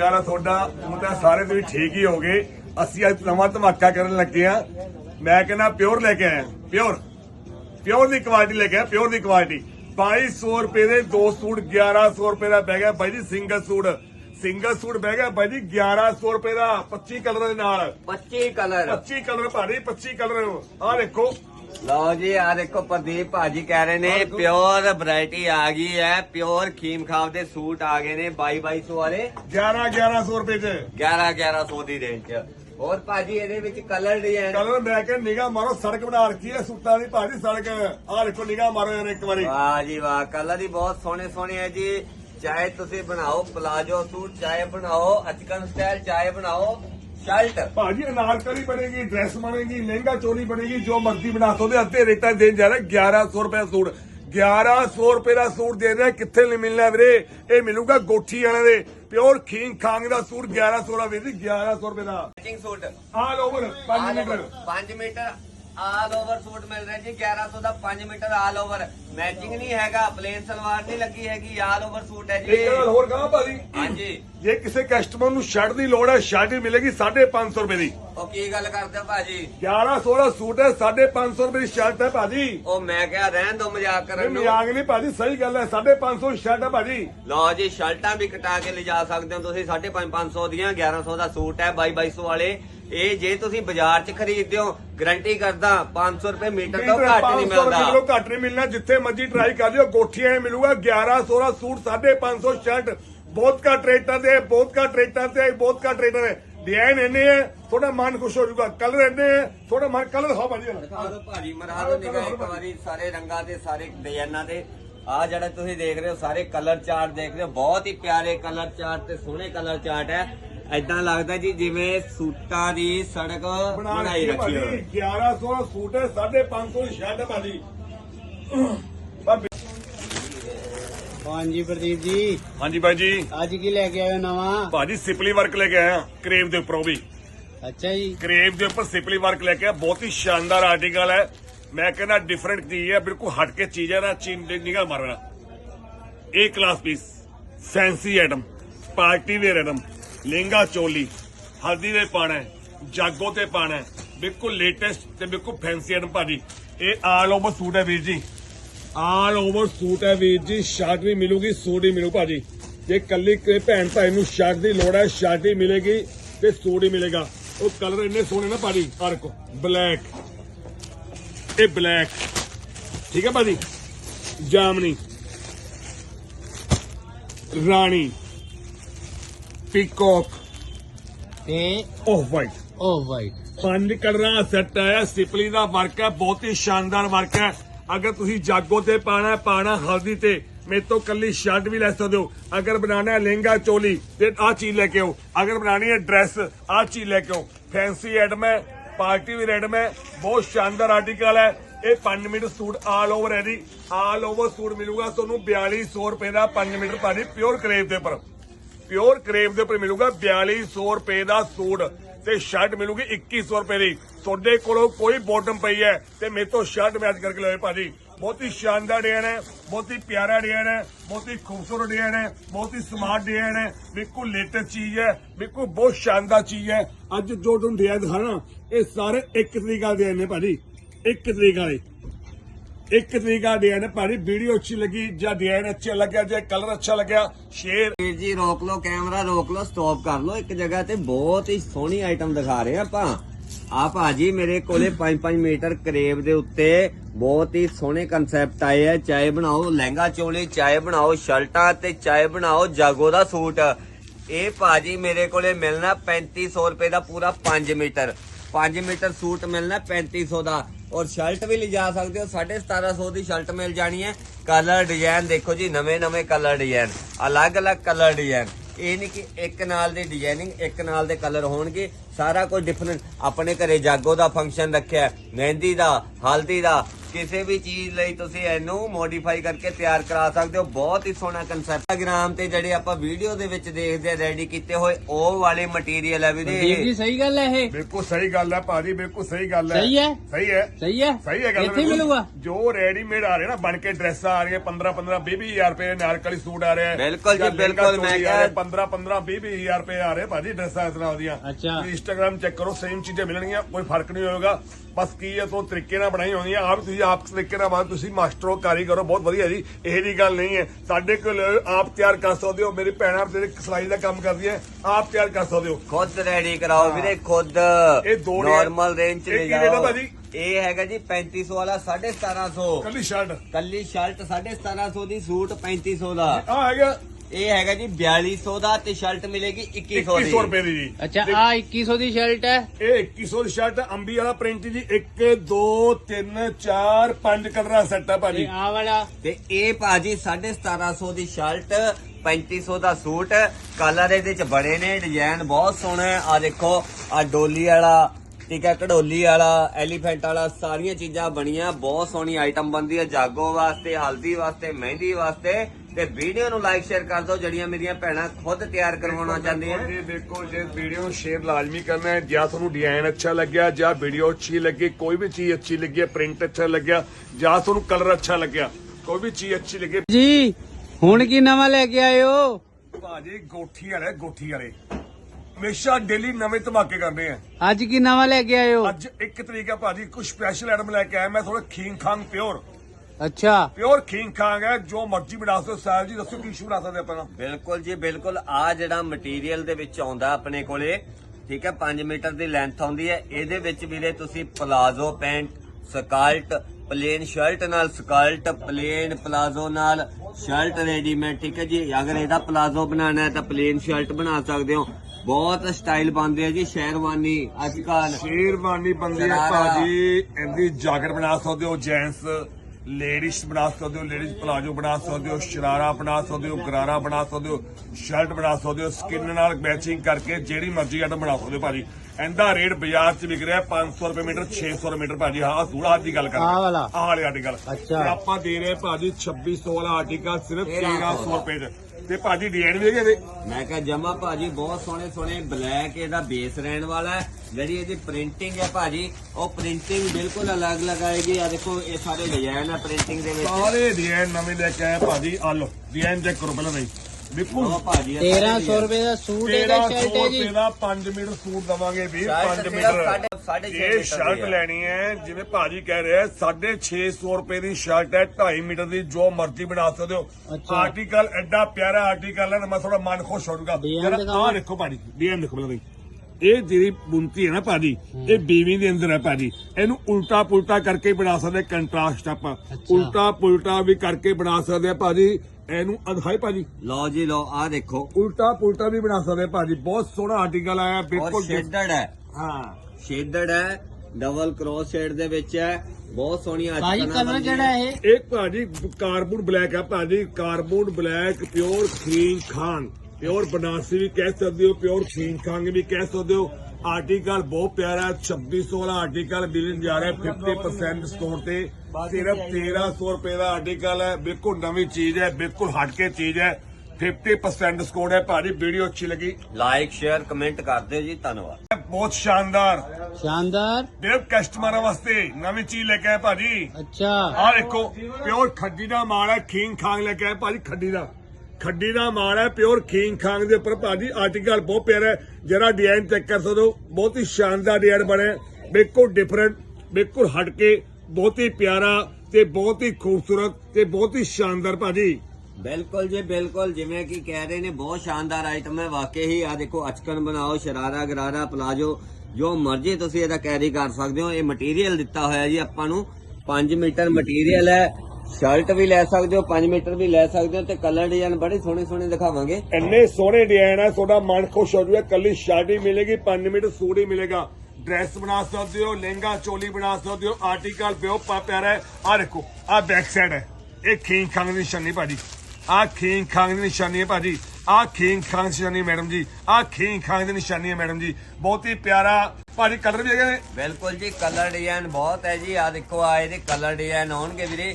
ਆ ਤੁਹਾਡਾ ਹੁਣ ਤਾਂ ਸਾਰੇ ਤੁਸੀਂ ਠੀਕ ਹੀ ਹੋਗੇ। ਅਸੀਂ ਅੱਜ ਨਵਾਂ ਧਮਾਕਾ ਕਰਨ ਲੱਗੇ ਆ। ਮੈਂ ਕਹਿੰਦਾ ਪਿਓਰ ਲੈ ਕੇ ਆਇਆ ਪਿਓਰ। ਪਿਓਰ ਦੀ ਕੁਆਲਿਟੀ ਲੈ ਕੇ ਆਇਆ ਪਿਓਰ ਦੀ ਕੁਆਲਿਟੀ। 2200 ਰੁਪਏ ਦੇ ਦੋ ਸੂਟ 1100 ਰੁਪਏ ਦਾ ਬਹਿ ਗਿਆ ਬਾਈ ਜੀ ਸਿੰਗਲ ਸੂਟ। ਸਿੰਗਲ ਸੂਟ ਬਹਿ ਗਿਆ ਬਾਈ ਜੀ 1100 ਰੁਪਏ ਦਾ 25 ਕਲਰ ਦੇ ਨਾਲ। 25 ਕਲਰ। 25 ਕਲਰ ਭਾਰੀ 25 ਕਲਰ। ਆਹ ਦੇਖੋ ਲਓ ਜੀ ਆ ਦੇਖੋ ਪ੍ਰਦੀਪ ਭਾਜੀ ਕਹਿ ਰਹੇ ਨੇ ਪਿਓਰ ਵੈਰਾਈਟੀ ਆ ਗਈ ਹੈ ਪਿਓਰ ਖੀਮ ਖਾਬ ਦੇ ਸੂਟ ਆ ਗਏ ਨੇ 22 2200 ਵਾਲੇ। 11 1100 ਰੁਪਏ ਚ। 11 1100 ਦੀ ਰੇਂਜ ਚ। ਹੋਰ ਭਾਜੀ ਇਹਦੇ ਵਿੱਚ ਕਲਰ ਡਿਜ਼ਾਈਨ ਕਲਰ ਮੈਂ ਕਿ ਨਿਗਾਹ ਮਾਰੋ ਸੜਕ ਬਣਾ ਰੱਖੀ ਹੈ ਸੂਟਾਂ ਦੀ ਭਾਜੀ ਸੜਕ। ਆਹ ਦੇਖੋ ਨਿਗਾਹ ਮਾਰੋ ਯਾਰ ਇੱਕ ਵਾਰੀ। ਵਾਹ ਜੀ ਵਾਹ ਕਲਰ ਹੀ ਬਹੁਤ ਸੋਹਣੇ ਸੋਹਣੇ ਹੈ ਜੀ। ਚਾਹੇ ਤੁਸੀਂ ਬਣਾਓ ਪਲਾਜੋ ਸੂਟ ਚਾਹੇ ਬਣਾਓ ਅਚਕਨ ਸਟਾਈਲ ਚਾਹੇ ਬਣਾਓ ਸ਼ਰਟ। ਭਾਜੀ ਅਨਾਰਕਲੀ ਬਣੇਗੀ ਡਰੈਸ ਬਣੇਗੀ ਲਹਿੰਗਾ ਚੋਲੀ ਬਣੇਗੀ ਜੋ ਮਰਜ਼ੀ ਬਣਾ ਸਕਦੇ ਅੱਧੇ ਰੇਟਾਂ ਦੇਣ ਜਾ ਰਿਹਾ 1100 ਰੁਪਏ ਦਾ ਸੂਟ 1100 ਰੁਪਏ ਦਾ ਸੂਟ ਦੇ ਰਿਹਾ ਕਿੱਥੇ ਨਹੀਂ ਮਿਲਣਾ ਵੀਰੇ? ਇਹ ਮਿਲੂਗਾ ਗੋਠੀ ਵਾਲੇ ਦੇ ਪਿਓਰ ਖੀਂਗ ਖਾਂਗ ਦਾ ਸੂਟ 1100 ਦਾ ਵੀਰੇ 1100 ਰੁਪਏ ਦਾ। Suit. All over 5 metre. 5 metre. All over suit ਮਿਲ ਰਿਹਾ ਜੀ 1100 ਦਾ 5 ਮੀਟਰ ਆਲ ਓਵਰ। ਮੈਚਿੰਗ ਨਹੀਂ ਹੈਗਾ ਪਲੇਨ ਸਲਵਾਰ ਨਹੀਂ ਲੱਗੀ ਹੈਗੀ ਆਲ ਓਵਰ ਸੂਟ ਹੈ ਜੀ। ਇੱਕ ਗੱਲ ਹੋਰ ਕਹਾਂ ਭਾਜੀ? ਹਾਂਜੀ। ਜੇ ਕਿਸੇ ਕਸਟਮਰ ਨੂੰ ਸ਼ਰਟ ਦੀ ਲੋੜ ਹੈ ਸ਼ਰਟ ਹੀ ਮਿਲੇਗੀ 550 ਰੁਪਏ ਦੀ। ਉਹ ਕੀ ਗੱਲ ਕਰਦੇ ਹੋ ਭਾਜੀ? 1100 ਦਾ ਸੂਟ ਹੈ 550 ਰੁਪਏ ਦੀ ਸ਼ਰਟ ਹੈ ਭਾਜੀ। ਉਹ ਮੈਂ ਕਿਹਾ ਰਹਿਣ ਦੋ ਮਜ਼ਾਕ ਕਰਨ ਨੂੰ। ਮਜ਼ਾਕ ਨਹੀਂ ਭਾਜੀ ਸਹੀ ਗੱਲ ਹੈ 550 ਸ਼ਰਟ ਹੈ ਭਾਜੀ। ਲਓ ਜੀ ਸ਼ਰਟਾਂ ਵੀ ਕਟਾ ਕੇ ਲਿਜਾ ਸਕਦੇ ਹੋ ਤੁਸੀਂ 550 ਦੀਆਂ 1100 ਦਾ ਸੂਟ ਹੈ 2200 ਵਾਲੇ। ਇਹ ਜੇ ਤੁਸੀਂ ਬਾਜ਼ਾਰ 'ਚ ਖਰੀਦਦੇ ਹੋ ਗਰੰਟੀ ਕਰਦਾ 500 ਰੁਪਏ ਮੀਟਰ ਤੋਂ ਘੱਟ ਨਹੀਂ ਮਿਲਦਾ। ਕਿਲੋ ਘੱਟ ਨਹੀਂ ਮਿਲਣਾ ਜਿੱਥੇ ਮਰਜ਼ੀ ਟਰਾਈ ਕਰ ਲਿਓ ਗੋਠੀਆਂ ਮਿਲੂਗਾ 1100 ਦਾ ਸੂਟ 550 ਸ਼ਰਟ ਬਹੁਤ ਘੱਟ ਰੇਟਾਂ ਤੇ ਬਹੁਤ ਘੱਟ ਰੇਟਾਂ ਤੇ ਬਹੁਤ ਘੱਟ ਰੇਟਾਂ ਤੇ। ਡਿਜ਼ਾਈਨ ਇੰਨੇ ਹੈ ਥੋੜਾ ਮਨ ਖੁਸ਼ ਹੋ ਜਾਊਗਾ। ਕਲਰ ਇੰਨੇ ਹੈ ਥੋੜਾ ਮਨ ਕਲਰ ਦਿਖਾਓ ਭਾਜੀ ਦਿਖਾ ਦਿਓ ਭਾਜੀ ਮਰਾ ਦਿਓ ਨਿਗਾਹ ਇੱਕ ਵਾਰੀ ਸਾਰੇ ਰੰਗਾਂ ਤੇ ਸਾਰੇ ਡਿਜ਼ਾਈਨਾਂ ਤੇ। ਆ ਜਿਹੜਾ ਤੁਸੀਂ ਦੇਖ ਰਹੇ ਹੋ ਸਾਰੇ ਕਲਰ ਚਾਰਟ ਦੇਖ ਰਹੇ ਹੋ ਬਹੁਤ ਹੀ ਪਿਆਰੇ ਕਲਰ ਚਾਰਟ ਤੇ ਸੋਹਣੇ ਕਲਰ ਚਾਰਟ ਹੈ। ਐਦਾਂ ਲੱਗਦਾ ਜੀ ਜਿਵੇਂ ਸੂਟਾਂ ਦੀ ਸੜਕ ਬਣਾ ਬਣਾਈ ਰੱਖੀ ਹੋਵੇ। ਭਾਜੀ 1100 ਦਾ ਸੂਟ ਹੈ 550 ਦੀ ਸ਼ਰਟ ਹੈ ਭਾਜੀ ਹਾਂਜੀ ਪ੍ਰਦੀਪ ਜੀ। ਹਾਂਜੀ ਭਾਈ ਜੀ। ਅੱਜ ਕੀ ਲੈ ਕੇ ਆਏ ਹੋ ਨਵਾਂ? ਭਾਜੀ ਸਿਪਲੀ ਵਰਕ ਲੈ ਕੇ ਆਇਆ ਕਰੇਵ ਦੇ ਉੱਪਰੋਂ ਵੀ। ਅੱਛਾ ਜੀ। ਕਰੇਵ ਦੇ ਉੱਪਰ ਸਿਪਲੀ ਵਰਕ ਲੈ ਕੇ ਆਇਆ ਬਹੁਤ ਹੀ ਸ਼ਾਨਦਾਰ ਆਰਟੀਕਲ ਹੈ। ਮੈਂ ਕਹਿੰਦਾ ਡਿਫਰੈਂਟ ਚੀਜ਼ ਹੈ ਬਿਲਕੁਲ ਹਟ ਕੇ ਚੀਜ਼ ਹੈ ਨਾ ਚੀਨ ਦੇ ਨਿਗਾਹ ਮਾਰਨਾ A class piece fancy item party wear item lehenga choli. ਹਲਦੀ ਦੇ ਪਾਣਾ ਜਾਗੋ ਤੇ ਪਾਣਾ ਹੈ, ਬਿਲਕੁਲ ਲੇਟੈਸਟ ਤੇ ਬਿਲਕੁਲ ਫੈਂਸੀ ਆਈਟਮ ਭਾਜੀ। ਇਹ ਆਲ ਓਵਰ ਸੂਟ ਹੈ ਵੀਰ ਜੀ। ਆਲ ਓਵਰ ਸੂਟ ਹੈ ਵੀਰ ਜੀ। ਸ਼ਰਟ ਵੀ ਮਿਲੂਗੀ ਸੂਟ ਹੀ ਮਿਲੂ ਭਾਜੀ। ਜੇ ਕੱਲੀ ਭੈਣ ਭਾਈ ਨੂੰ ਸ਼ਰਟ ਦੀ ਲੋੜ ਹੈ ਸ਼ਰਟ ਹੀ ਮਿਲੇਗੀ ਤੇ ਸੂਟ ਹੀ ਮਿਲੇਗਾ। ਉਹ ਕਲਰ ਇੰਨੇ ਸੋਹਣੇ ਨਾ ਭਾਜੀ ਆਹ ਦੇਖੋ ਬਲੈਕ ਇਹ ਬਲੈਕ ਠੀਕ ਹੈ ਭਾਜੀ? ਜਾਮਨੀ। ਰਾਣੀ। ਪੀਕੌਕ ਤੇ ਆਫ ਵਾਈਟ ਉਹ ਵਾਈਟ ਪੰਜ ਕਲਰਾਂ ਦਾ ਸੈੱਟ ਆਇਆ ਸਿਪਲੀ ਦਾ ਵਰਕ ਹੈ ਬਹੁਤ ਹੀ ਸ਼ਾਨਦਾਰ ਵਰਕ ਹੈ। ਅਗਰ ਤੁਸੀਂ ਜਾਗੋ ਤੇ ਪਾਣਾ ਹੈ, ਪਾਣਾ ਹਲਦੀ ਤੇ ਮੇਰੇ ਤੋਂ ਕੱਲੀ ਸ਼ਰਟ ਵੀ ਲੈ ਸਕਦੇ ਹੋ। ਅਗਰ ਬਣਾਣਾ ਹੈ ਲਹਿੰਗਾ ਚੋਲੀ ਤੇ ਆਹ ਚੀਜ਼ ਲੈ ਕੇ ਆਓ। ਅਗਰ ਬਣਾਣੀ ਹੈ ਡਰੈਸ ਆਹ ਚੀਜ਼ ਲੈ ਕੇ ਆਓ। ਫੈਂਸੀ ਆਈਟਮ ਹੈ ਪਾਰਟੀ ਵੀ ਆਈਟਮ ਹੈ ਬਹੁਤ ਸ਼ਾਨਦਾਰ ਆਰਟੀਕਲ ਹੈ। ਇਹ 5 ਮੀਟਰ ਸੂਟ ਆਲ ਓਵਰ ਹੈ ਜੀ। ਆਲ ਓਵਰ ਸੂਟ ਮਿਲੂਗਾ ਤੁਹਾਨੂੰ 4200 ਰੁਪਏ ਦਾ 5 ਮੀਟਰ ਪਾਣੀ ਪਿਓਰ ਕਰੇਵ ਦੇ ਉੱਪਰ। ਪਿਓਰ ਕਰੇਵ ਦੇ ਉੱਪਰ ਮਿਲੂਗਾ 4200 ਰੁਪਏ ਦਾ ਸੂਟ ਤੇ ਸ਼ਰਟ ਮਿਲੂਗੀ 2100 ਰੁਪਏ ਦੀ। ਤੁਹਾਡੇ ਕੋਲੋਂ ਕੋਈ ਬੋਟਮ ਪਈ ਹੈ ਤੇ ਮੇਰੇ ਤੋਂ ਸ਼ਰਟ ਮੈਚ ਕਰਕੇ ਲਿਓ ਭਾਜੀ। ਬਹੁਤ ਹੀ ਸ਼ਾਨਦਾਰ ਡਿਜ਼ਾਈਨ ਹੈ, ਬਹੁਤ ਹੀ ਪਿਆਰਾ ਡਿਜ਼ਾਈਨ ਹੈ, ਬਹੁਤ ਹੀ ਖੂਬਸੂਰਤ ਡਿਜ਼ਾਈਨ ਹੈ, ਬਹੁਤ ਹੀ ਸਮਾਰਟ ਡਿਜ਼ਾਈਨ ਹੈ। ਬਿਲਕੁਲ ਲੇਟੈਸਟ ਚੀਜ਼ ਹੈ ਬਿਲਕੁਲ ਬਹੁਤ ਸ਼ਾਨਦਾਰ ਚੀਜ਼ ਹੈ। ਅੱਜ ਜੋ ਤੁਹਾਨੂੰ ਡਿਜ਼ਾਈਨ ਦਿਖਾਣਾ, ਇਹ ਸਾਰੇ ਇੱਕ ਤਰੀਕਾ ਦੇ ਨੇ ਭਾਜੀ। ਇੱਕ ਤਰੀਕਾ ਵਾਲੇ। ਇੱਕ ਤਰੀਕਾ ਡਿਜ਼ਾਈਨ ਭਾਜੀ ਵੀਡੀਓ ਅੱਛੀ ਲੱਗੀ ਜਾਂ ਡਿਜ਼ਾਈਨ ਅੱਛਾ ਲੱਗਿਆ, ਜਾਂ ਕਲਰ ਅੱਛਾ ਲੱਗਿਆ ਸ਼ੇਅਰ ਵੀਰ ਜੀ, ਰੋਕ ਲਓ ਕੈਮਰਾ ਰੋਕ ਲਓ ਸਟਾਪ ਕਰ ਲਓ। ਇੱਕ ਜਗ੍ਹਾ ਤੇ ਬਹੁਤ ਹੀ ਸੋਹਣੀ ਆਈਟਮ ਦਿਖਾ ਰਹੇ ਆਪਾਂ। ਆ ਭਾਜੀ ਮੇਰੇ ਕੋਲੇ 5-5 ਮੀਟਰ ਕਰੇਬ ਦੇ ਉੱਤੇ ਬਹੁਤ ਹੀ ਸੋਹਣੇ ਕਨਸੈਪਟ ਆਏ ਆ। ਚਾਹੇ ਬਣਾਓ ਲਹਿੰਗਾ ਚੋਲੇ, ਚਾਹੇ ਬਣਾਓ ਸ਼ਰਟਾਂ ਤੇ, ਚਾਹੇ ਬਣਾਓ ਜਾਗੋ ਦਾ ਸੂਟ। ਇਹ ਭਾਜੀ ਮੇਰੇ ਕੋਲੇ ਮਿਲਣਾ 3500 ਰੁਪਏ ਦਾ ਪੂਰਾ 5 ਮੀਟਰ। 5 ਮੀਟਰ ਸੂਟ ਮਿਲਣਾ 3500 ਦਾ। ਔਰ ਸ਼ਰਟ ਵੀ ਲਿਜਾ ਸਕਦੇ ਹੋ। 1750 ਦੀ ਸ਼ਰਟ ਮਿਲ ਜਾਣੀ ਹੈ। ਕਲਰ ਡਿਜ਼ਾਈਨ ਦੇਖੋ ਜੀ, ਨਵੇਂ ਨਵੇਂ ਕਲਰ ਡਿਜ਼ਾਈਨ ਅਲੱਗ-ਅਲੱਗ ਕਲਰ ਡਿਜ਼ਾਈਨ। ਇਹ ਨਹੀਂ ਕਿ ਇੱਕ ਨਾਲ ਦੇ ਡਿਜ਼ਾਈਨਿੰਗ, ਇੱਕ ਨਾਲ ਦੇ ਕਲਰ ਹੋਣਗੇ। ਸਾਰਾ ਕੁਝ ਡਿਫਰੈਂਟ ਆਪਣੇ ਘਰੇ ਜਾਗੋ ਦਾ ਫੰਕਸ਼ਨ ਰੱਖਿਆ ਮਹਿੰਦੀ ਦਾ ਹਲਦੀ ਦਾ। ਕਿਸੇ ਵੀ ਚੀਜ਼ ਲਈ ਤੁਸੀਂ ਇਹਨੂੰ ਮੋਡੀਫਾਈ ਕਰਕੇ ਤਿਆਰ ਕਰਾ ਸਕਦੇ ਹੋ। ਬਹੁਤ ਹੀ ਸੋਹਣਾ ਕਨਸੈਪਟ ਗ੍ਰਾਮ ਤੇ ਜਿਹੜੇ ਆਪਾਂ ਵੀਡੀਓ ਦੇ ਵਿੱਚ ਦੇਖਦੇ ਆ ਰੈਡੀ ਕੀਤੇ ਹੋਏ ਉਹ ਵਾਲੇ ਮਟੀਰੀਅਲ ਹੈ ਵੀਰੇ। ਦੀਪ ਜੀ ਸਹੀ ਗੱਲ ਹੈ ਇਹ? ਬਿਲਕੁਲ ਸਹੀ ਗੱਲ ਹੈ ਭਾਜੀ ਬਿਲਕੁਲ ਸਹੀ ਗੱਲ ਹੈ ਸਹੀ ਹੈ? ਸਹੀ ਹੈ ਸਹੀ ਹੈ ਸਹੀ ਹੈ ਗੱਲ ਇੱਥੇ। ਮਿਲੂਗਾ? ਜੋ ਰੈਡੀਮੇਡ ਆ ਰਹੇ ਨਾ ਬਣ ਕੇ ਡਰੈਸਾਂ ਆ ਰਹੀਆਂ 15 15 20 ਹਜ਼ਾਰ ਰੁਪਏ ਨਾਰਕਲੀ ਸੂਟ ਆ ਰਿਹਾ ਬਿਲਕੁਲ ਜੀ, ਬਿਲਕੁਲ, ਮੈਂ ਕਿਹਾ- 15 15 20 ਹਜ਼ਾਰ ਰੁਪਏ ਆ ਰਹੇ ਭਾਜੀ ਡਰੈਸਾਂ ਇਸ ਤਰ੍ਹਾਂ ਦੀਆਂ ਅੱਛਾ। ਇੰਸਟਾਗ੍ਰam ਚੈੱਕ ਕਰੋ ਸੇਮ ਚੀਜ਼ਾਂ ਮਿਲਣਗੀਆਂ ਕੋਈ ਫ਼ਰਕ ਨਹੀਂ ਹੋਏਗਾ। ਬਸ ਕੀ ਹੈ ਤੋਂ ਤਰੀਕੇ ਨਾਲ ਬਣਾਈ ਹੁੰਦੀਆਂ ਆਪ ਤੁਸੀਂ ਆਪ ਤਰੀਕੇ ਨਾਲ ਬਣਾ ਤੁਸੀਂ ਮਾਸਟਰੋ ਕਾਰੀਗਰੋ ਬਹੁਤ ਵਧੀਆ ਜੀ। ਇਹ ਦੀ ਗੱਲ ਨਹੀਂ ਹੈ। ਸਾਡੇ ਕੋਲ ਆਪ ਤਿਆਰ ਕਰ ਸਕਦੇ ਹੋ ਮੇਰੀ ਭੈਣਾਂ ਜਿਹੜੇ ਸਿਲਾਈ ਦਾ ਕੰਮ ਕਰਦੀਆਂ ਆਪ ਤਿਆਰ ਕਰ ਸਕਦੇ ਹੋ। ਖੁਦ ਰੈਡੀ ਕਰਾਓ ਵੀਰੇ ਖੁਦ। ਇਹ ਦੋ। ਨਾਰਮਲ ਰੇਂਜ ਚ ਲੈ ਆ ਜਾਓ। ਭਾਜੀ? ਇਹ ਹੈਗਾ ਜੀ 3500 ਵਾਲਾ 1750 ਕੱਲੀ ਸ਼ਰਟ ਕੱਲੀ ਸ਼ਰਟ 1750 ਦੀ ਸੂਟ 3500 ਦਾ। ਆ ਹੈਗਾ ਇਹ ਹੈਗਾ ਜੀ 4200 ਦਾ ਤੇ ਸ਼ਰਟ ਮਿਲੇਗੀ 2100 ਦੀ। 2100 ਰੁਪਏ ਦੀ ਜੀ। ਅੱਛਾ ਆ 2100 ਦੀ ਸ਼ਰਟ ਹੈ। ਇਹ 2100 ਦੀ ਸ਼ਰਟ ਅੰਬੀ ਵਾਲਾ ਪ੍ਰਿੰਟ ਜੀ 1 2 3 4 5 ਕਲਰਾਂ ਸੈੱਟ ਆ ਭਾਜੀ। ਆ ਵਾਲਾ। ਤੇ ਇਹ ਭਾਜੀ 1750 ਦੀ ਸ਼ਰਟ 3500 ਦਾ ਸੂਟ ਕਲਰ ਇਹਦੇ ਚ ਬੜੇ ਨੇ ਡਿਜ਼ਾਈਨ ਬਹੁਤ ਸੋਹਣਾ ਹੈ। ਆ ਦੇਖੋ ਆ ਡੋਲੀ ਵਾਲਾ ਠੀਕ ਹੈ ਕਢੋਲੀ ਵਾਲਾ ਐਲੀਫੈਂਟ ਵਾਲਾ ਸਾਰੀਆਂ ਚੀਜ਼ਾਂ ਬਣੀਆਂ ਬਹੁਤ ਸੋਹਣੀ ਆਈਟਮ ਬਣਦੀ ਹੈ। ਜਾਗੋ ਵਾਸਤੇ ਹਲਦੀ ਵਾਸਤੇ ਮਹਿੰਦੀ ਵਾਸਤੇ ਤੇ ਵੀਡੀਓ ਨੂੰ ਲਾਈਕ ਸ਼ੇਅਰ ਕਰ ਦਿਓ ਜਿਹੜੀਆਂ ਮੇਰੀਆਂ ਭੈਣਾਂ ਖੁਦ ਤਿਆਰ ਕਰਵਾਉਣਾ ਚਾਹੁੰਦੀਆਂ ਜੀ ਦੇਖੋ ਜੇ ਵੀਡੀਓ ਨੂੰ ਸ਼ੇਅਰ ਲਾਜ਼ਮੀ ਕਰਨਾ ਹੈ ਜਾਂ ਤੁਹਾਨੂੰ ਡਿਜ਼ਾਈਨ ਅੱਛਾ ਲੱਗਿਆ ਜਾਂ ਵੀਡੀਓ ਅੱਛੀ ਲੱਗੀ ਕੋਈ ਵੀ ਚੀਜ਼ ਅੱਛੀ ਲੱਗੀ ਪ੍ਰਿੰਟ ਅੱਛਾ ਲੱਗਿਆ ਜਾਂ ਤੁਹਾਨੂੰ ਕਲਰ ਅੱਛਾ ਲੱਗਿਆ ਕੋਈ ਵੀ ਚੀਜ਼ ਅੱਛੀ ਲੱਗੇ ਜੀ ਹੁਣ ਕੀ ਨਵਾਂ ਲੈ ਕੇ ਆਏ ਹੋ? ਭਾਜੀ ਗੋਠੀ ਵਾਲੇ ਗੋਠੀ ਵਾਲੇ। ਹਮੇਸ਼ਾ ਡੇਲੀ ਨਵੇਂ ਧਮਾਕੇ ਕਰਦੇ ਆ। ਅੱਜ ਕੀ ਨਵਾਂ ਲੈ ਕੇ ਆਏ ਹੋ? ਅੱਜ ਇੱਕ ਤਰੀਕ ਭਾਜੀ ਕੁਝ ਸਪੈਸ਼ਲ ਆਈਟਮ ਲੈ ਕੇ ਆਇਆ ਮੈਂ ਥੋੜਾ ਖੀਂਗ ਖਾਂਗ ਪਿਓਰ ਅੱਛਾ। ਪਿਓਰ ਖੀਂਗ ਖਾਂਗ ਹੈ ਜੋ ਮਰਜ਼ੀ ਬਣਾ ਸਕਦੇ ਹੋ। ਸਾਹਿਬ ਜੀ ਦੱਸੋ ਕੀ ਇਸ਼ੂ ਬਣਾ ਸਕਦੇ ਆਪਾਂ ਬਿਲਕੁਲ ਜੀ ਬਿਲਕੁਲ। ਆ ਜਿਹੜਾ ਮਟੀਰੀਅਲ ਦੇ ਵਿੱਚ ਆਉਂਦਾ ਆਪਣੇ ਕੋਲੇ ਠੀਕ ਹੈ 5 ਮੀਟਰ ਦੀ ਲੈਂਥ ਆਉਂਦੀ ਹੈ। ਇਹਦੇ ਵਿੱਚ ਵੀਰੇ ਤੁਸੀਂ palazzo pant scarlet plain shirt ਨਾਲ ਸਕਾਲਟ ਪਲੇਨ ਪਲਾਜ਼ੋ ਨਾਲ ਸ਼ਰਟ ਰੈਡੀਮੇਡ ਠੀਕ ਹੈ ਜੀ। ਅਗਰ ਇਹਦਾ ਪਲਾਜ਼ੋ ਬਣਾਉਣਾ ਹੈ ਤਾਂ ਪਲੇਨ ਸ਼ਰਟ ਬਣਾ ਸਕਦੇ ਹੋ। ਬਹੁਤ ਸਟਾਈਲ ਬਣਦੇ ਆ ਜੀ ਸ਼ੇਰਵਾਨੀ ਅੱਜ ਕੱਲ ਸ਼ੇਰਵਾਨੀ ਬੰਦੀ ਸ਼ਰਾਰਾ। ਭਾਜੀ ਇਹਦੀ ਜੈਕਟ ਬਣਾ ਸਕਦੇ ਹੋ ਜੈਂਟਸ। ਲੇਡੀਜ਼ ਬਣਾ ਸਕਦੇ ਹੋ ਲੇਡੀਜ਼ ਪਲਾਜੋ ਬਣਾ ਸਕਦੇ ਹੋ ਸ਼ਰਾਰਾ ਬਣਾ ਸਕਦੇ ਹੋ ਗਰਾਰਾ ਬਣਾ ਸਕਦੇ ਹੋ ਸ਼ਰਟ ਬਣਾ ਸਕਦੇ ਹੋ ਸਕਿਨ ਨਾਲ ਮੈਚਿੰਗ ਕਰਕੇ ਜਿਹੜੀ ਮਰਜ਼ੀ ਆਈਟਮ ਬਣਾ ਸਕਦੇ ਹੋ ਭਾਜੀ। ਇਹਦਾ ਰੇਟ ਬਾਜ਼ਾਰ 'ਚ ਵਿਕ ਰਿਹਾ 500 ਰੁਪਏ ਮੀਟਰ 600 ਰੁਪਏ ਮੀਟਰ ਭਾਜੀ। ਹਾਂ ਸੂੜਾ ਅੱਜ ਦੀ ਗੱਲ ਕਰ। ਆਹ ਵਾਲਾ? ਆਹ ਵਾਲੇ ਆਰਟੀਕਲ ਅੱਛਾ। ਤੇ ਆਪਾਂ ਦੇ ਰਹੇ ਭਾਜੀ 2600 ਵਾਲਾ ਆਰਟੀਕਲ ਸਿਰਫ 1300 1300 ਰੁਪਏ 'ਚ। ਤੇ ਭਾਜੀ ਡਿਜ਼ਾਈਨ ਵੀ ਹੈਗੇ ਇਹਦੇ? ਮੈਂ ਕਿਹਾ ਜਮਾ ਭਾਜੀ ਬਹੁਤ ਸੋਹਣੇ ਸੋਹਣੇ ਬਲੈਕ ਇਹਦਾ ਬੇਸ ਰਹਿਣ ਵਾਲਾ ਹੈ। ਜਿਹੜੀ ਇਹਦੀ ਪ੍ਰਿੰਟਿੰਗ ਹੈ ਭਾਜੀ ਉਹ ਪ੍ਰਿੰਟਿੰਗ ਬਿਲਕੁਲ ਅਲੱਗ ਲਗਾਏਗੀ। ਆ ਦੇਖੋ ਇਹ ਸਾਰੇ ਡਿਜ਼ਾਈਨ ਹੈ ਪ੍ਰਿੰਟਿੰਗ ਦੇ ਵਿੱਚ। ਸਾਰੇ ਡਿਜ਼ਾਈਨ ਨਵੇਂ ਲੈ ਕੇ ਆਏ ਭਾਜੀ। ਆ ਲਓ ਡਿਜ਼ਾਈਨ ਚੈੱਕ ਕਰੋ ਪਹਿਲਾਂ ਨਹੀਂ ਬਿਲਕੁਲ ਉਹ ਭਾਜੀ ਇਹ ਸਾਰੇ 1300 ਰੁਪਏ ਦਾ ਸੂਟ ਇਹਦਾ 1300 ਸ਼ਰਟ ਹੈ ਜੀ ਰੁਪਏ ਦਾ 5 ਮੀਟਰ ਸੂਟ ਦਵਾਂਗੇ ਵੀਰ ਸ਼ਰਟ 5 ਸਿਰਫ ਮੀਟਰ। ਇਹ ਸ਼ਰਟ। ਲੈਣੀ ਹੈ ਜਿਵੇਂ ਭਾਜੀ ਕਹਿ ਰਿਹਾ 650 ਰੁਪਏ ਦੀ ਸ਼ਰਟ ਹੈ 2.5 ਮੀਟਰ ਦੀ ਜੋ ਮਰਜ਼ੀ ਬਣਾ ਸਕਦੇ ਹੋ। ਆਰਟੀਕਲ ਐਡਾ ਪਿਆਰਾ ਆਰਟੀਕਲ ਹੈ ਨਾ ਮੈਂ ਥੋੜਾ ਮਨ ਖੁਸ਼ ਹੋ ਜਾਊਗਾ। DM ਜਰਾ ਦਿਖਾਓ। ਆਹ ਦੇਖੋ ਭਾਜੀ ਡੀਐਮ ਦੇਖੋ ਪਹਿਲਾਂ ਤੁਸੀਂ ਇਹ ਜਿਹੜੀ ਬੁੰਤੀ ਹੈ ਨਾ ਭਾਜੀ ਇਹ ਬੀਵੀ ਦੇ ਅੰਦਰ ਹੈ ਭਾਜੀ। ਇਹਨੂੰ ਉਲਟਾ ਪੁਲਟਾ ਕਰਕੇ ਹੀ ਬਣਾ ਸਕਦੇ ਕੰਟਰਾਸਟ ਆਪਾਂ। ਉਲਟਾ ਪੁਲਟਾ ਵੀ ਕਰਕੇ ਬਣਾ ਸਕਦੇ ਆ ਭਾਜੀ। ਇਹਨੂੰ ਅਧਾਈ ਭਾਜੀ। ਲਓ ਜੀ ਲਓ ਆ ਦੇਖੋ। ਉਲਟਾ ਪੁਲਟਾ ਵੀ ਬਣਾ ਸਕਦੇ ਭਾਜੀ। ਬਹੁਤ ਸੋਹਣਾ ਆਰਟੀਕਲ ਆਇਆ ਬਿਲਕੁਲ ਸ਼ੇਡਡ ਹੈ। ਹਾਂ। ਸ਼ੇਡਡ ਹੈ ਡਬਲ ਕ੍ਰੋਸ ਸ਼ੇਡ ਦੇ ਵਿੱਚ ਹੈ। ਬਹੁਤ ਸੋਹਣੀ ਅੱਜ ਭਾਜੀ ਕਲਰ ਕਿਹੜਾ ਇਹ? ਇਹ ਭਾਜੀ ਕਾਰਬਨ ਬਲੈਕ ਆ ਭਾਜੀ। ਕਾਰਬਨ ਬਲੈਕ ਪਿਓਰ ਖੀਨ ਖਾਨ ਪਿਓਰ ਬਨਾਰਸੀ ਵੀ ਕਹਿ ਸਕਦੇ ਹੋ ਪਿਓਰ ਖੀਨ ਖਾਨ ਵੀ ਕਹਿ ਸਕਦੇ ਹੋ। ਆਰਟੀਕਲ ਬਹੁਤ ਪਿਆਰਾ ਹੈ, 2600 ਵਾਲਾ ਆਰਟੀਕਲ ਮਿਲਣ ਜਾ ਰਿਹਾ 50% ਡਿਸਕਾਊਂਟ ਤੇ। ਸਿਰਫ 1300 ਰੁਪਏ ਦਾ ਆਰਟੀਕਲ ਹੈ ਬਿਲਕੁਲ ਨਵੀਂ ਚੀਜ਼ ਹੈ ਬਿਲਕੁਲ ਹਟ ਕੇ ਚੀਜ਼ ਹੈ। 50% ਡਿਸਕਾਊਂਟ ਹੈ ਭਾਜੀ ਵੀਡੀਓ ਅੱਛੀ ਲੱਗੀ। ਲਾਈਕ ਸ਼ੇਅਰ ਕਮੈਂਟ ਕਰ ਦਿਓ ਜੀ ਧੰਨਵਾਦ। ਬਹੁਤ ਸ਼ਾਨਦਾਰ। ਸ਼ਾਨਦਾਰ। ਦੇਵ ਕਸਟਮਰਾਂ ਵਾਸਤੇ ਨਵੀਂ ਚੀਜ਼ ਲੈ ਕੇ ਆਏ ਭਾਜੀ। ਅੱਛਾ। ਆ ਦੇਖੋ ਪਿਓਰ ਖੱਡੀ ਦਾ ਮਾਲ ਹੈ ਖੀਂਗ ਖਾਂਗ ਲੈ ਕੇ ਆਏ ਭਾਜੀ ਖੱਡੀ ਦਾ। ਖੱਡੀ ਦਾ ਮਾਲ ਹੈ, ਪਿਓਰ ਖੀਂਗ ਖਾਂਗ ਦੇ ਉੱਪਰ ਭਾਜੀ ਆਰਟੀਕਲ ਬਹੁਤ ਪਿਆਰਾ ਹੈ। ਜਰਾ ਡਿਜ਼ਾਈਨ ਚੈੱਕ ਕਰ ਸਕਦੇ ਹੋ, ਬਹੁਤ ਹੀ ਸ਼ਾਨਦਾਰ ਡਿਜ਼ਾਈਨ ਬਣਿਆ ਬਿਲਕੁਲ ਡਿਫਰੈਂਟ ਬਿਲਕੁਲ ਹਟ ਕੇ ਬਹੁਤ ਹੀ ਪਿਆਰਾ ਤੇ ਬਹੁਤ ਹੀ ਖੂਬਸੂਰਤ ਤੇ ਬਹੁਤ ਹੀ ਸ਼ਾਨਦਾਰ ਭਾਜੀ। ਬਿਲਕੁਲ ਜੀ, ਬਿਲਕੁਲ। ਜਿਵੇਂ ਕਿ ਕਹਿ ਰਹੇ ਨੇ, ਬਹੁਤ ਸ਼ਾਨਦਾਰ ਆਈਟਮ ਹੈ। ਵਾਕਈ ਹੀ ਆ ਦੇਖੋ, ਅਚਕਨ ਬਣਾਓ, ਸ਼ਰਾਰਾ ਗਰਾਰਾ ਪਲਾਜੋ, ਜੋ ਮਰਜ਼ੀ ਤੁਸੀਂ ਇਹਦਾ ਕੈਰੀ ਕਰ ਸਕਦੇ ਹੋ। ਇਹ ਮਟੀਰੀਅਲ ਦਿੱਤਾ ਹੋਇਆ ਜੀ ਆਪਾਂ ਨੂੰ। 5 ਮੀਟਰ ਮਟੀਰੀਅਲ ਹੈ। ਸ਼ਰਟ ਵੀ ਲੈ ਸਕਦੇ ਹੋ 5 ਮੀਟਰ ਵੀ ਲੈ ਸਕਦੇ ਹੋ ਤੇ ਕਲਰ ਡਿਜ਼ਾਈਨ ਬੜੇ ਸੋਹਣੇ ਸੋਹਣੇ ਦਿਖਾਵਾਂਗੇ। ਇੰਨੇ ਸੋਹਣੇ ਡਿਜ਼ਾਈਨ ਹੈ ਤੁਹਾਡਾ ਮਨ ਖੁਸ਼ ਹੋ ਜਾਊਗਾ ਕੱਲੀ ਸ਼ਰਟ ਹੀ ਮਿਲੇਗੀ 5 ਮੀਟਰ ਸੂਟ ਹੀ ਮਿਲੇਗਾ। ਡਰੈਸ ਬਣਾ ਸਕਦੇ ਹੋ ਲਹਿੰਗਾ ਚੋਲੀ ਬਣਾ ਸਕਦੇ ਹੋ ਆਰਟੀਕਲ ਪਿਓ ਪਾ ਪਿਆਰਾ ਆ ਦੇਖੋ ਆ ਬੈਕ ਸਾਈਡ ਹੈ। ਇਹ ਖੀਂਗ ਖਾਂਗ ਦੀ ਨਿਸ਼ਾਨੀ ਭਾਜੀ। ਆ ਖੀਂਗ ਖਾਂਗ ਦੀ ਨਿਸ਼ਾਨੀ ਹੈ ਭਾਜੀ। ਆ ਖੀਂਗ ਖਾਂਗ ਨਿਸ਼ਾਨੀ ਮੈਡਮ ਜੀ। ਆ ਖੀਂਗ ਖਾਂਗ ਦੀ ਨਿਸ਼ਾਨੀ ਹੈ ਮੈਡਮ ਜੀ। ਬਹੁਤ ਹੀ ਪਿਆਰਾ ਭਾਜੀ ਕਲਰ ਵੀ ਹੈਗੇ ਨੇ। ਬਿਲਕੁਲ ਜੀ ਕਲਰ ਡਿਜ਼ਾਈਨ ਬਹੁਤ ਹੈ ਜੀ। ਆ ਦੇਖੋ ਆ ਇਹਦੇ ਕਲਰ ਡਿਜ਼ਾਈਨ ਆਉਣਗੇ ਵੀਰੇ।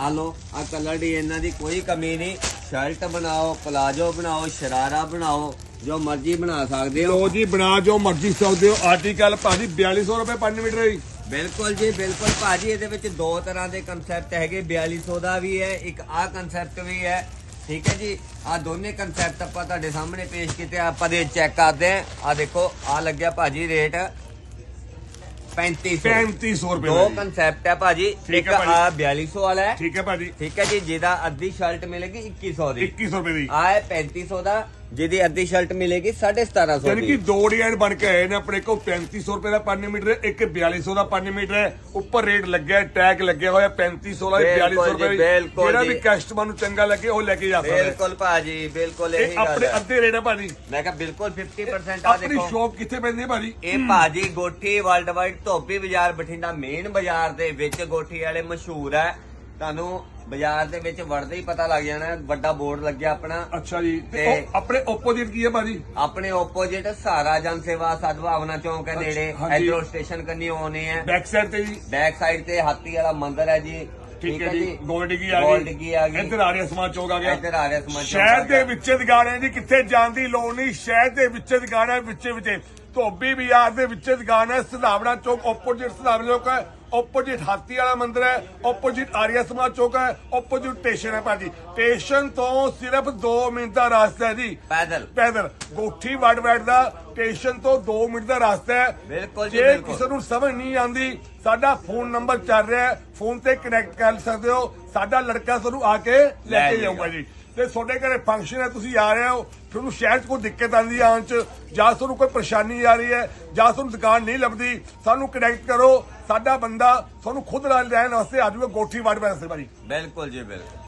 ਆ ਲੋ ਆ ਕਲਰ ਡਿਜ਼ਾਈਨਾਂ ਦੀ ਕੋਈ ਕਮੀ ਨਹੀਂ। ਸ਼ਰਟ ਬਣਾਓ ਪਲਾਜੋ ਬਣਾਓ ਸ਼ਰਾਰਾ ਬਣਾਓ ਜੋ ਮਰਜ਼ੀ ਬਣਾ ਸਕਦੇ ਹੋ। ਲੋ ਜੀ ਬਣਾ ਜੋ ਮਰਜ਼ੀ ਸਕਦੇ ਹੋ। ਆਰਟੀਕਲ ਭਾਜੀ 4200 ਰੁਪਏ ਪਰ ਮੀਟਰ ਹੈ ਬਿਲਕੁਲ ਜੀ ਬਿਲਕੁਲ। ਭਾਜੀ ਇਹਦੇ ਵਿੱਚ ਦੋ ਤਰ੍ਹਾਂ ਦੇ ਕਨਸੈਪਟ ਹੈਗੇ 4200 ਦਾ ਵੀ ਹੈ ਇੱਕ ਆਹ ਕਨਸੈਪਟ ਵੀ ਹੈ। ਠੀਕ ਹੈ ਜੀ ਆ ਦੋਨੇ ਕਨਸੈਪਟ ਆਪਾਂ ਤੁਹਾਡੇ ਸਾਹਮਣੇ ਪੇਸ਼ ਕੀਤੇ ਆ, ਆਪਾਂ ਦੇ ਚੈੱਕ ਕਰਦੇ ਆ ਆ ਦੇਖੋ ਆ ਲੱਗਿਆ ਭਾਜੀ ਰੇਟ 3500 3500 ਰੁਪਏ ਦੋ ਦਾ ਜੀ। ਕਨਸੈਪਟ ਹੈ ਭਾਜੀ। ਠੀਕ ਇੱਕ ਹੈ ਭਾਜੀ। ਆ 4200 ਵਾਲਾ ਹੈ। ਠੀਕ ਹੈ ਭਾਜੀ। ਠੀਕ ਹੈ ਜੀ ਜਿਹਦਾ ਅੱਧੀ ਸ਼ਰਟ ਮਿਲੇਗੀ 2100 ਦੀ। 2100 ਰੁਪਏ ਦੀ। ਆ ਹੈ 3500 ਦਾ। ਜਿਹਦੀ ਅੱਧੀ ਸ਼ਰਟ ਮਿਲੇਗੀ 1750 ਯਾਨੀ ਕਿ ਦੀ ਦੋ ਡਿਜ਼ਾਈਨ ਬਣ ਕੇ ਆਏ ਨੇ ਆਪਣੇ ਕੋਲ। 3500 ਰੁਪਏ ਦਾ ਪਰ ਮੀਟਰ ਹੈ, ਇੱਕ 4200 ਦਾ ਪਰ ਮੀਟਰ ਹੈ। ਉੱਪਰ ਰੇਟ ਲੱਗਿਆ ਟੈਗ ਲੱਗਿਆ ਹੋਇਆ 3500 ਦਾ ਬਿਲਕੁਲ 4200 ਜੀ, ਰੁਪਏ। ਬਿਲਕੁਲ ਜਿਹੜਾ ਜੀ। ਵੀ ਕਸਟਮਰ ਨੂੰ ਚੰਗਾ ਲੱਗੇ ਉਹ ਲੈ ਕੇ ਜਾ ਸਕਦਾ ਹੈ ਬਿਲਕੁਲ ਭਾਜੀ ਬਿਲਕੁਲ ਇਹੀ ਇਹ ਗੱਲ ਆਪਣੇ ਹੈ। ਅੱਧੇ ਰੇਟ ਹੈ ਭਾਜੀ। ਮੈਂ ਕਿਹਾ ਬਿਲਕੁਲ 50% ਆ ਆਪਣੀ ਦੇਖੋ। ਸ਼ੌਪ ਕਿੱਥੇ ਪੈਂਦੀ ਹੈ ਭਾਜੀ? ਇਹ ਭਾਜੀ ਗੋਠੀ ਵਰਲਡ ਵਾਈਡ ਧੋਬੀ ਬਾਜ਼ਾਰ ਬਠਿੰਡਾ ਮੇਨ ਬਾਜ਼ਾਰ ਦੇ ਵਿੱਚ ਗੋਠੀ ਵਾਲੇ ਮਸ਼ਹੂਰ ਹੈ। ਤੁਹਾਨੂੰ ਬਾਜ਼ਾਰ ਦੇ ਵਿੱਚ ਵੜਦੇ ਹੀ ਪਤਾ ਲੱਗ ਜਾਣਾ ਵੱਡਾ ਬੋਰਡ ਲੱਗਿਆ ਆਪਣਾ। ਅੱਛਾ ਜੀ ਤੇ ਤੇ- ਉਹ ਆਪਣੇ ਓਪੋਜੀਟ ਕੀ ਹੈ ਭਾਜੀ? ਆਪਣੇ ਆਪੋਜੀਟ ਸਾਰਾ ਜਨ ਸੇਵਾ ਸਦਭਾਵਨਾ ਚੌਂਕ ਹੈ ਨੇੜੇ। ਹਾਂਜੀ। ਇਧਰੋਂ ਸਟੇਸ਼ਨ ਕੰਨੀ ਆਉਣੇ ਹੈ ਬੈਕ ਸਾਈਡ ਤੇ ਜੀ। ਬੈਕ ਸਾਈਡ ਤੇ ਹਾਥੀ ਵਾਲਾ ਮੰਦਿਰ ਹੈ ਜੀ। ਠੀਕ ਹੈ ਜੀ। ਗੋਲਡ ਕੀ ਆ ਗੋਲਡ ਗਈ ਕੀ ਆ ਗਈ। ਇੱਧਰ ਆ ਰਿਹਾ ਸਮਾਜ ਚੌਕ ਆ ਗਿਆ। ਇੱਧਰ ਆ ਰਿਹਾ ਸਮਾਜ ਚੌਕ ਸ਼ਹਿਰ ਆ ਦੇ ਗਿਆ। ਵਿੱਚ ਦੁਕਾਨ ਜੀ। ਕਿੱਥੇ ਜਾਣ ਦੀ ਲੋੜ ਨਹੀਂ। ਸ਼ਹਿਰ ਦੇ ਵਿੱਚ ਦੁਕਾਨ ਵਿੱਚੇ ਵਿੱਚੇ। ਧੋਬੀ ਬਾਜ਼ਾਰ ਦੇ ਵਿੱਚ ਦੁਕਾਨ ਹੈ। ਸਧਾਵਣਾ ਚੌਕ ਆਪੋਜੀਟ ਸਧਾਵਣਾ ਚੌਕ ਹੈ। ਆਪੋਜੀਟ ਹਾਥੀ ਵਾਲਾ ਮੰਦਿਰ ਹੈ ਆਪੋਜੀਟ ਆਰੀਆ ਸਮਾਜ ਚੌਕ ਹੈ ਆਪੋਜੀਟ ਸਟੇਸ਼ਨ ਹੈ ਭਾਜੀ। ਸਟੇਸ਼ਨ ਤੋਂ ਸਿਰਫ 2 ਮਿੰਟ ਦਾ ਰਸਤਾ ਹੈ ਜੀ। ਪੈਦਲ। ਪੈਦਲ। ਗੋਠੀ ਵੜ ਵੜ ਦਾ ਸਟੇਸ਼ਨ ਤੋਂ 2 ਮਿੰਟ ਦਾ ਰਸਤਾ ਹੈ। ਬਿਲਕੁਲ ਜੀ, ਜੇ। ਕਿਸੇ ਨੂੰ ਸਮਝ ਨਹੀਂ ਆਂਦੀ ਸਾਡਾ ਫੋਨ ਨੰਬਰ ਚੱਲ ਰਿਹਾ ਹੈ। ਫੋਨ ਤੇ ਕਨੈਕਟ ਕਰ ਸਕਦੇ ਹੋ। ਸਾਡਾ ਲੜਕਾ ਤੁਹਾਨੂੰ ਆ ਕੇ ਲੈ ਕੇ। ਜਾਊਗਾ। ਜੀ। ਤੇ ਤੁਹਾਡੇ ਘਰੇ ਫੰਕਸ਼ਨ ਹੈ ਤੁਸੀਂ ਆ ਰਹੇ ਹੋ। ਤੁਹਾਨੂੰ ਸ਼ਹਿਰ 'ਚ ਕੋਈ ਦਿੱਕਤ ਆਂਦੀ ਆਉਣ 'ਚ, ਜਾਂ ਤੁਹਾਨੂੰ ਕੋਈ ਪਰੇਸ਼ਾਨੀ ਆ ਰਹੀ ਹੈ, ਜਾਂ ਤੁਹਾਨੂੰ ਦੁਕਾਨ ਨਹੀਂ ਲੱਭਦੀ, ਸਾਨੂੰ ਕਨੈਕਟ ਕਰੋ। ਸਾਡਾ ਬੰਦਾ ਤੁਹਾਨੂੰ ਖੁਦ ਨਾਲ ਲੈਣ ਵਾਸਤੇ ਆ ਜਾਊਗਾ ਗੋਠੀ ਵੜ ਵੜ ਸੇ ਬਿਲਕੁਲ ਜੀ, ਬਿਲਕੁਲ।